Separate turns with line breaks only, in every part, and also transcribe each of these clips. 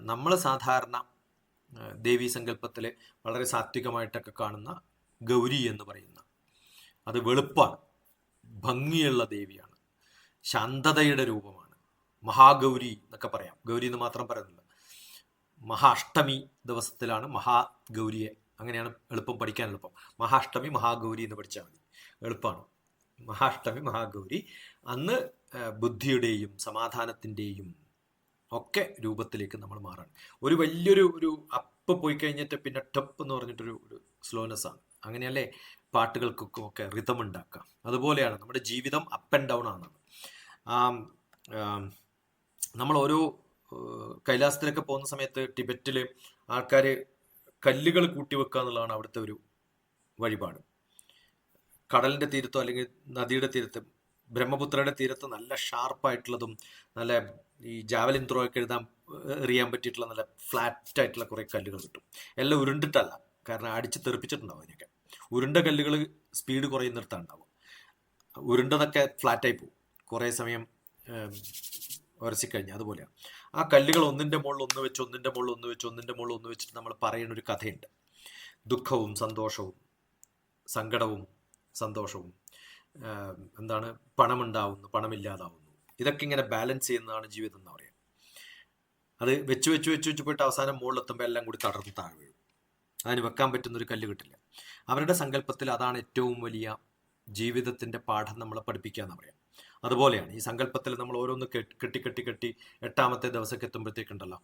നമ്മൾ സാധാരണ ദേവീ സങ്കല്പത്തിൽ വളരെ സാത്വികമായിട്ടൊക്കെ കാണുന്ന ഗൗരി എന്ന് പറയുന്ന അത് വെളുപ്പാണ് ഭംഗിയുള്ള ദേവിയാണ് ശാന്തതയുടെ രൂപമാണ്. മഹാഗൗരി എന്നൊക്കെ പറയാം. ഗൗരി എന്ന് മാത്രം പറയുന്നില്ല. മഹാഷ്ടമി ദിവസത്തിലാണ് മഹാഗൗരിയെ അങ്ങനെയാണ് എളുപ്പം പഠിക്കാൻ എളുപ്പം. മഹാഷ്ടമി മഹാഗൗരി എന്ന് പഠിച്ചാൽ മതി. എളുപ്പമാണ് മഹാഷ്ടമി മഹാഗൗരി അന്ന് ബുദ്ധിയുടെയും സമാധാനത്തിന്റെയും ഒക്കെ രൂപത്തിലേക്ക് നമ്മൾ മാറണം. ഒരു വലിയൊരു ഒരു അപ്പ് പോയി കഴിഞ്ഞിട്ട് പിന്നെ ടപ്പ് എന്ന് പറഞ്ഞിട്ടൊരു ഒരു സ്ലോനെസ് ആണ്. അങ്ങനെയല്ലേ പാട്ടുകൾക്കൊക്കെ ഒക്കെ റിതം ഉണ്ടാക്കാം അതുപോലെയാണ് നമ്മുടെ ജീവിതം അപ്പ് ആൻഡ് ഡൗൺ ആണ്. നമ്മൾ ഓരോ കൈലാസത്തിലൊക്കെ പോകുന്ന സമയത്ത് ടിബറ്റിൽ ആൾക്കാർ കല്ലുകൾ കൂട്ടി വെക്കുക എന്നുള്ളതാണ് അവിടുത്തെ ഒരു വഴിപാട്. കടലിന്റെ തീരത്തോ അല്ലെങ്കിൽ നദിയുടെ തീരത്ത് ബ്രഹ്മപുത്രയുടെ തീരത്ത് നല്ല ഷാർപ്പായിട്ടുള്ളതും നല്ല ഈ ജാവലിൻ ത്രോ ഒക്കെ എഴുതാൻ എറിയാൻ പറ്റിയിട്ടുള്ള നല്ല ഫ്ലാറ്റ് ആയിട്ടുള്ള കുറേ കല്ലുകൾ കിട്ടും. എല്ലാം ഉരുണ്ടിട്ടല്ല കാരണം അടിച്ച് തെറിപ്പിച്ചിട്ടുണ്ടാവും അതിനൊക്കെ. ഉരുണ്ട കല്ലുകൾ സ്പീഡ് കുറയുന്നിടത്താണ് നിർത്താണ്ടാവും ഉരുണ്ടതൊക്കെ ഫ്ലാറ്റായി പോകും കുറേ സമയം ഉരസിക്കഴിഞ്ഞാൽ അതുപോലെയാണ്. ആ കല്ലുകൾ ഒന്നിന്റെ മുകളിൽ ഒന്ന് വെച്ച് ഒന്നിന്റെ മുകളിൽ ഒന്ന് വെച്ച് ഒന്നിന്റെ മുകളിൽ ഒന്ന് വെച്ചിട്ട് നമ്മൾ പറയുന്ന ഒരു കഥയുണ്ട്. ദുഃഖവും സന്തോഷവും സങ്കടവും സന്തോഷവും എന്താണ്? പണമുണ്ടാവുന്നു പണമില്ലാതാവുന്നു. ഇതൊക്കെ ഇങ്ങനെ ബാലൻസ് ചെയ്യുന്നതാണ് ജീവിതം എന്ന് പറയുന്നത്. അത് വെച്ച് വെച്ച് വെച്ച് വെച്ച് പോയിട്ട് അവസാനം മുകളിലെത്തുമ്പോൾ എല്ലാം കൂടി തടർന്ന് താഴെ വീഴും. അതിന് വെക്കാൻ പറ്റുന്ന ഒരു കല്ല് കിട്ടില്ല. അവരുടെ സങ്കല്പത്തിൽ അതാണ് ഏറ്റവും വലിയ ജീവിതത്തിന്റെ പാഠം നമ്മളെ പഠിപ്പിക്കുക എന്ന് പറയാം. അതുപോലെയാണ് ഈ സങ്കല്പത്തിൽ നമ്മൾ ഓരോന്ന് കെട്ടി കെട്ടി കെട്ടി എട്ടാമത്തെ ദിവസമൊക്കെ എത്തുമ്പോഴത്തേക്കുണ്ടല്ലോ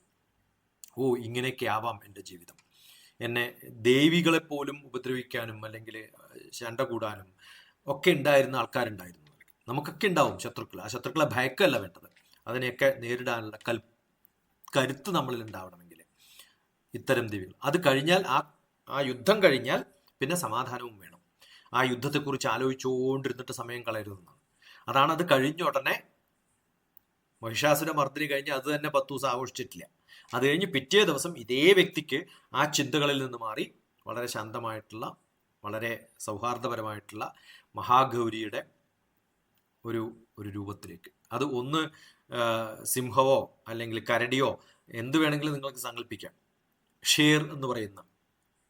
ഓ ഇങ്ങനെയൊക്കെ ആവാം എന്റെ ജീവിതം. എന്നെ ദേവികളെ പോലും ഉപദ്രവിക്കാനും അല്ലെങ്കിൽ ശണ്ട കൂടാനും ഒക്കെ ഉണ്ടായിരുന്ന ആൾക്കാരുണ്ടായിരുന്നു. നമുക്കൊക്കെ ഉണ്ടാവും ശത്രുക്കൾ ആ ശത്രുക്കളെ ഭയക്കല്ല വേണ്ടത്. അതിനെയൊക്കെ നേരിടാനുള്ള കൽ കരുത്ത് നമ്മളിൽ ഉണ്ടാവണമെങ്കിൽ ഇത്തരം ദേവികൾ അത് കഴിഞ്ഞാൽ ആ ആ യുദ്ധം കഴിഞ്ഞാൽ പിന്നെ സമാധാനവും വേണം. ആ യുദ്ധത്തെക്കുറിച്ച് ആലോചിച്ചുകൊണ്ടിരുന്നിട്ട് സമയം കളയരുതെന്നാണ് അതാണ് അത് കഴിഞ്ഞ ഉടനെ മഹിഷാസുര മർദ്ദിനി കഴിഞ്ഞ് അത് തന്നെ പത്ത് ദിവസം ആഘോഷിച്ചിട്ടില്ല. അത് കഴിഞ്ഞ് പിറ്റേ ദിവസം ഇതേ വ്യക്തിക്ക് ആ ചിന്തകളിൽ നിന്ന് മാറി വളരെ ശാന്തമായിട്ടുള്ള വളരെ സൗഹാർദ്ദപരമായിട്ടുള്ള മഹാഗൗരിയുടെ ഒരു ഒരു രൂപത്തിലേക്ക്. അത് ഒന്ന് സിംഹവോ അല്ലെങ്കിൽ കരടിയോ എന്ത് വേണമെങ്കിലും നിങ്ങൾക്ക് സങ്കല്പിക്കാം ഷേർ എന്ന് പറയുന്ന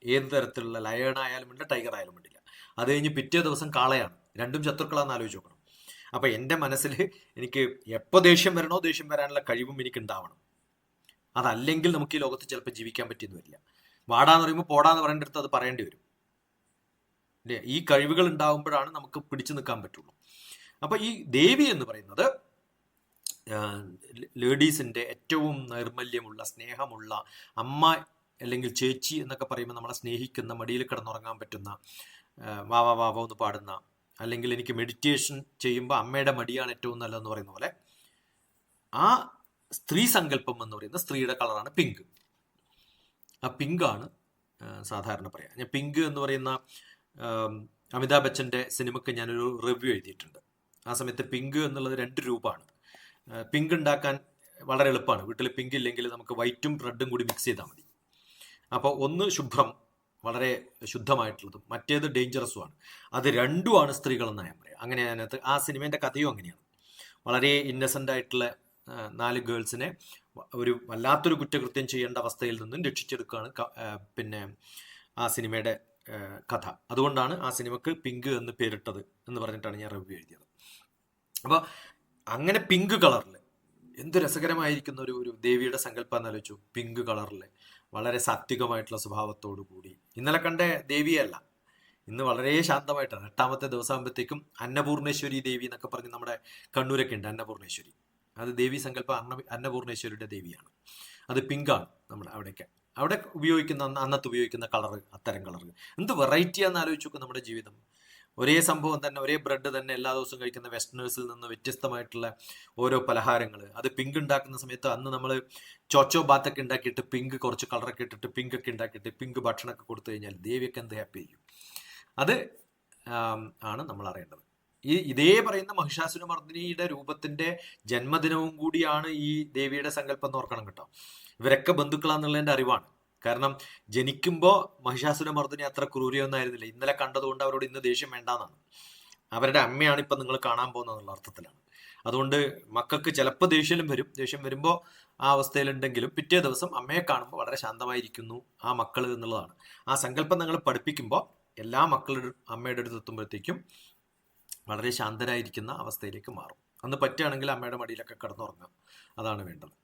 ഏത് തരത്തിലുള്ള ലയൺ ആയാലും വേണ്ട ടൈഗർ ആയാലും ഉണ്ടില്ല അത് കഴിഞ്ഞ് പിറ്റേ ദിവസം കാളയാണ്. രണ്ടും ശത്രുക്കളാന്ന് ആലോചിച്ച് നോക്കണം. അപ്പൊ എന്റെ മനസ്സിൽ എനിക്ക് എപ്പോൾ ദേഷ്യം വരണോ ദേഷ്യം വരാനുള്ള കഴിവും എനിക്ക് ഉണ്ടാവണം. അതല്ലെങ്കിൽ നമുക്ക് ഈ ലോകത്ത് ചിലപ്പോൾ ജീവിക്കാൻ പറ്റിയെന്ന് വരില്ല. വാടാന്ന് പറയുമ്പോൾ പോടാന്ന് പറയേണ്ട അടുത്ത് അത് പറയേണ്ടി വരും. അല്ലേ ഈ കഴിവുകൾ ഉണ്ടാകുമ്പോഴാണ് നമുക്ക് പിടിച്ചു നിൽക്കാൻ പറ്റുള്ളൂ. അപ്പൊ ഈ ദേവി എന്ന് പറയുന്നത് ലേഡീസിന്റെ ഏറ്റവും നൈർമല്യമുള്ള സ്നേഹമുള്ള അമ്മ അല്ലെങ്കിൽ ചേച്ചി എന്നൊക്കെ പറയുമ്പോൾ നമ്മളെ സ്നേഹിക്കുന്ന മടിയിൽ കിടന്നുറങ്ങാൻ പറ്റുന്ന വാവ വാവ എന്ന് പാടുന്ന അല്ലെങ്കിൽ എനിക്ക് മെഡിറ്റേഷൻ ചെയ്യുമ്പോൾ അമ്മയുടെ മടിയാണ് ഏറ്റവും നല്ലതെന്ന് പറയുന്ന പോലെ ആ സ്ത്രീ സങ്കല്പം എന്ന് പറയുന്ന സ്ത്രീയുടെ കളറാണ് പിങ്ക്. ആ പിങ്കാണ് സാധാരണ പറയാം. ഞാൻ പിങ്ക് എന്ന് പറയുന്ന അമിതാഭ് ബച്ചന്റെ സിനിമയ്ക്ക് ഞാനൊരു റിവ്യൂ എഴുതിയിട്ടുണ്ട്. ആ സമയത്ത് പിങ്ക് എന്നുള്ളത് രണ്ട് രൂപമാണ്. പിങ്ക് ഉണ്ടാക്കാൻ വളരെ എളുപ്പമാണ്. വീട്ടിൽ പിങ്ക് ഇല്ലെങ്കിൽ നമുക്ക് വൈറ്റും റെഡും കൂടി മിക്സ് ചെയ്താൽ മതി. അപ്പോൾ ഒന്ന് ശുഭ്രം വളരെ ശുദ്ധമായിട്ടുള്ളതും. മറ്റേത് ഡേഞ്ചറസുമാണ് അത് രണ്ടുമാണ് സ്ത്രീകളെന്ന് ഞാൻ പറയാം. അങ്ങനെ അതിനകത്ത് ആ സിനിമേന്റെ കഥയും അങ്ങനെയാണ്. വളരെ ഇന്നസെന്റ് ആയിട്ടുള്ള നാല് ഗേൾസിനെ ഒരു വല്ലാത്തൊരു കുറ്റകൃത്യം ചെയ്യേണ്ട അവസ്ഥയിൽ നിന്നും രക്ഷിച്ചെടുക്കുകയാണ് പിന്നെ ആ സിനിമയുടെ കഥ. അതുകൊണ്ടാണ് ആ സിനിമക്ക് പിങ്ക് എന്ന് പേരിട്ടത് എന്ന് പറഞ്ഞിട്ടാണ് ഞാൻ റിവ്യൂ എഴുതിയത്. അപ്പോൾ അങ്ങനെ പിങ്ക് കളറിൽ എന്ത് രസകരമായിരിക്കുന്ന ഒരു ഒരു ദേവിയുടെ സങ്കല്പം എന്ന് ആലോചിച്ചു. പിങ്ക് കളറിൽ വളരെ സാത്വികമായിട്ടുള്ള സ്വഭാവത്തോടു കൂടി. ഇന്നലെ കണ്ട ദേവിയല്ല. ഇന്ന് വളരെ ശാന്തമായിട്ടാണ്. എട്ടാമത്തെ ദിവസമാകുമ്പോഴത്തേക്കും അന്നപൂർണേശ്വരി ദേവി എന്നൊക്കെ പറഞ്ഞ് നമ്മുടെ കണ്ണൂരൊക്കെ ഉണ്ട് അന്നപൂർണേശ്വരി. അത് ദേവി സങ്കല്പം അന്ന അന്നപൂർണേശ്വരിയുടെ ദേവിയാണ്. അത് പിങ്കാണ് നമ്മൾ അവിടേക്ക് അവിടെ ഉപയോഗിക്കുന്ന അന്ന് അന്നത്ത് ഉപയോഗിക്കുന്ന കളറ് അത്തരം കളറ് എന്ത് വെറൈറ്റിയാന്ന് ആലോചിച്ച് നോക്കും നമ്മുടെ ജീവിതം. ഒരേ സംഭവം തന്നെ ഒരേ ബ്രെഡ് തന്നെ എല്ലാ ദിവസവും കഴിക്കുന്ന വെസ്റ്റേണേഴ്സിൽ നിന്ന് വ്യത്യസ്തമായിട്ടുള്ള ഓരോ പലഹാരങ്ങൾ അത് പിങ്ക് ഉണ്ടാക്കുന്ന സമയത്ത് അന്ന് നമ്മൾ ചോച്ചോ ബാത്തൊക്കെ ഉണ്ടാക്കിയിട്ട് പിങ്ക് കുറച്ച് കളറൊക്കെ ഇട്ടിട്ട് പിങ്ക് ഒക്കെ ഉണ്ടാക്കിയിട്ട് പിങ്ക് ഭക്ഷണമൊക്കെ കൊടുത്തു കഴിഞ്ഞാൽ ദേവിയൊക്കെ എന്ത് ഹാപ്പി ചെയ്യും അത് ആണ് നമ്മൾ അറിയേണ്ടത്. ഈ ഇതേ പറയുന്ന മഹിഷാസുരമർദ്ദിനിയുടെ രൂപത്തിന്റെ ജന്മദിനവും കൂടിയാണ് ഈ ദേവിയുടെ സങ്കല്പം എന്ന് ഓർക്കണം കേട്ടോ. ഇവരൊക്കെ ബന്ധുക്കളാന്നുള്ളതിന്റെ അറിവാണ്. കാരണം ജനിക്കുമ്പോൾ മഹിഷാസുരമർദ്ദിനി അത്ര ക്രൂരിയൊന്നും ആയിരുന്നില്ല ഇന്നലെ കണ്ടതുകൊണ്ട് അവരോട് ഇന്ന് ദേഷ്യം വേണ്ടാന്നാണ്. അവരുടെ അമ്മയാണ് ഇപ്പം നിങ്ങൾ കാണാൻ പോകുന്നത് എന്നുള്ള അർത്ഥത്തിലാണ്. അതുകൊണ്ട് മക്കൾക്ക് ചിലപ്പോൾ ദേഷ്യം വരും. ദേഷ്യം വരുമ്പോൾ ആ അവസ്ഥയിലുണ്ടെങ്കിലും പിറ്റേ ദിവസം അമ്മയെ കാണുമ്പോൾ വളരെ ശാന്തമായിരിക്കുന്നു ആ മക്കൾ എന്നുള്ളതാണ്. ആ സങ്കല്പം നിങ്ങൾ പഠിപ്പിക്കുമ്പോൾ എല്ലാ മക്കളുടെ അമ്മയുടെ അടുത്ത് എത്തുമ്പോഴത്തേക്കും വളരെ ശാന്തരായിരിക്കുന്ന അവസ്ഥയിലേക്ക് മാറും. അന്ന് പറ്റുകയാണെങ്കിൽ അമ്മയുടെ മടിയിലൊക്കെ കിടന്നുറങ്ങാം. അതാണ് വേണ്ടത്.